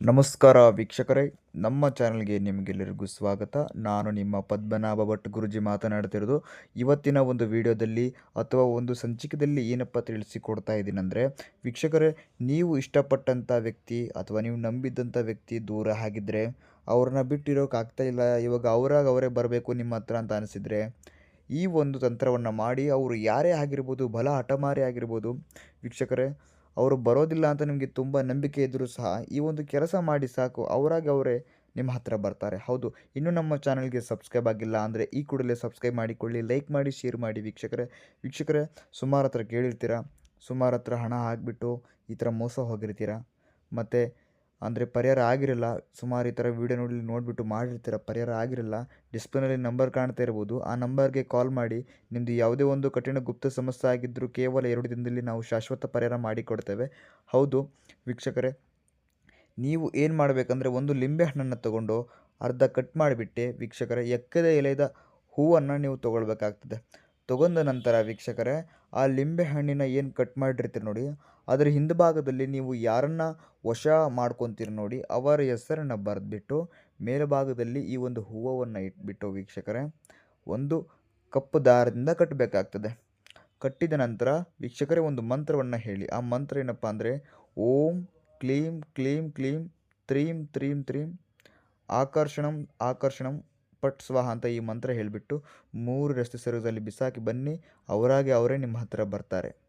ನಮಸ್ಕಾರ ವೀಕ್ಷಕರೇ, ನಮ್ಮ ಚಾನಲ್ಗೆ ನಿಮಗೆಲ್ಲರಿಗೂ ಸ್ವಾಗತ. ನಾನು ನಿಮ್ಮ ಪದ್ಮನಾಭ ಭಟ್ ಗುರುಜಿ ಮಾತನಾಡ್ತಿರೋದು. ಇವತ್ತಿನ ಒಂದು ವಿಡಿಯೋದಲ್ಲಿ ಅಥವಾ ಒಂದು ಸಂಚಿಕೆಯಲ್ಲಿ ಏನಪ್ಪ ತಿಳಿಸಿಕೊಡ್ತಾ ಇದ್ದೀನಂದರೆ, ವೀಕ್ಷಕರೇ, ನೀವು ಇಷ್ಟಪಟ್ಟಂಥ ವ್ಯಕ್ತಿ ಅಥವಾ ನೀವು ನಂಬಿದ್ದಂಥ ವ್ಯಕ್ತಿ ದೂರ ಆಗಿದ್ದರೆ ಅವ್ರನ್ನ ಬಿಟ್ಟಿರೋಕ್ಕಾಗ್ತಾ ಇಲ್ಲ, ಇವಾಗ ಅವರಾಗ ಅವರೇ ಬರಬೇಕು ನಿಮ್ಮ ಹತ್ರ ಅಂತ ಅನಿಸಿದರೆ, ಈ ಒಂದು ತಂತ್ರವನ್ನು ಮಾಡಿ ಅವರು ಯಾರೇ ಆಗಿರ್ಬೋದು, ಬಲ ಹಠಮಾರಿ ಆಗಿರ್ಬೋದು, ವೀಕ್ಷಕರೇ ಅವರು ಬರೋದಿಲ್ಲ ಅಂತ ನಿಮಗೆ ತುಂಬ ನಂಬಿಕೆ ಇದ್ದರೂ ಸಹ ಈ ಒಂದು ಕೆಲಸ ಮಾಡಿ ಸಾಕು, ಅವರಾಗಿ ಅವರೇ ನಿಮ್ಮ ಹತ್ತಿರ ಬರ್ತಾರೆ. ಹೌದು, ಇನ್ನೂ ನಮ್ಮ ಚಾನಲ್ಗೆ ಸಬ್ಸ್ಕ್ರೈಬ್ ಆಗಿಲ್ಲ ಅಂದರೆ ಈ ಕೂಡಲೇ ಸಬ್ಸ್ಕ್ರೈಬ್ ಮಾಡಿಕೊಳ್ಳಿ, ಲೈಕ್ ಮಾಡಿ, ಶೇರ್ ಮಾಡಿ ವೀಕ್ಷಕರೇ. ವೀಕ್ಷಕರೇ, ಸುಮಾರು ಹತ್ರ ಕೇಳಿರ್ತೀರ? ಸುಮಾರು ಹತ್ರ ಹಣ ಹಾಕಿಬಿಟ್ಟು ಈ ಥರ ಮೋಸ ಹೋಗಿರ್ತೀರ? ಮತ್ತು ಅಂದರೆ ಪರಿಹಾರ ಆಗಿರಲ್ಲ. ಸುಮಾರು ಈ ಥರ ವೀಡಿಯೋ ನೋಡಿ ನೋಡಿಬಿಟ್ಟು ಮಾಡಿರ್ತೀರ, ಪರಿಹಾರ ಆಗಿರಲ್ಲ. ಡಿಸ್ಪ್ಲೇನಲ್ಲಿ ನಂಬರ್ ಕಾಣ್ತಾ ಇರ್ಬೋದು. ಆ ನಂಬರ್ಗೆ ಕಾಲ್ ಮಾಡಿ ನಿಮ್ಮದು ಯಾವುದೇ ಒಂದು ಕಠಿಣ ಗುಪ್ತ ಸಮಸ್ಯೆ ಆಗಿದ್ದರೂ ಕೇವಲ ಎರಡು ದಿನದಲ್ಲಿ ನಾವು ಶಾಶ್ವತ ಪರಿಹಾರ ಮಾಡಿಕೊಡ್ತೇವೆ. ಹೌದು, ವೀಕ್ಷಕರೇ, ನೀವು ಏನು ಮಾಡಬೇಕಂದ್ರೆ ಒಂದು ಲಿಂಬೆ ಹಣ್ಣನ್ನು ತಗೊಂಡು ಅರ್ಧ ಕಟ್ ಮಾಡಿಬಿಟ್ಟು, ವೀಕ್ಷಕರ, ಎಕ್ಕದ ಎಲೆದ ಹೂವನ್ನು ನೀವು ತೊಗೊಳ್ಬೇಕಾಗ್ತದೆ. ತಗೊಂಡ ನಂತರ ವೀಕ್ಷಕರೇ, ಆ ಲಿಂಬೆ ಹಣ್ಣಿನ ಏನು ಕಟ್ ಮಾಡಿರ್ತೀರಿ ನೋಡಿ, ಅದರ ಹಿಂಭಾಗದಲ್ಲಿ ನೀವು ಯಾರನ್ನು ವಶ ಮಾಡ್ಕೊತೀರಿ ನೋಡಿ, ಅವರ ಹೆಸರನ್ನು ಬರೆದ್ಬಿಟ್ಟು ಮೇಲ್ಭಾಗದಲ್ಲಿ ಈ ಒಂದು ಹೂವನ್ನು ಇಟ್ಬಿಟ್ಟು ವೀಕ್ಷಕರೇ, ಒಂದು ಕಪ್ಪು ದಾರದಿಂದ ಕಟ್ಟಬೇಕಾಗ್ತದೆ ಕಟ್ಟಿದ ನಂತರ ವೀಕ್ಷಕರೇ ಒಂದು ಮಂತ್ರವನ್ನು ಹೇಳಿ. ಆ ಮಂತ್ರ ಏನಪ್ಪ ಅಂದರೆ, ಓಂ ಕ್ಲೀಂ ಕ್ಲೀಂ ಕ್ಲೀಂ ತ್ರೀಂ ತ್ರೀಂ ತ್ರೀಂ, ಆಕರ್ಷಣಂ ಆಕರ್ಷಣಂ ಪಟ್ ಸ್ವಾಹ ಅಂತ ಈ ಮಂತ್ರ ಹೇಳಿಬಿಟ್ಟು ಮೂರು ರಸ್ತೆ ಸರೋದಲ್ಲಿ ಬಿಸಾಕಿ ಬನ್ನಿ, ಅವರಾಗೆ ಅವರೇ ನಿಮ್ಮ ಹತ್ತಿರ ಬರ್ತಾರೆ.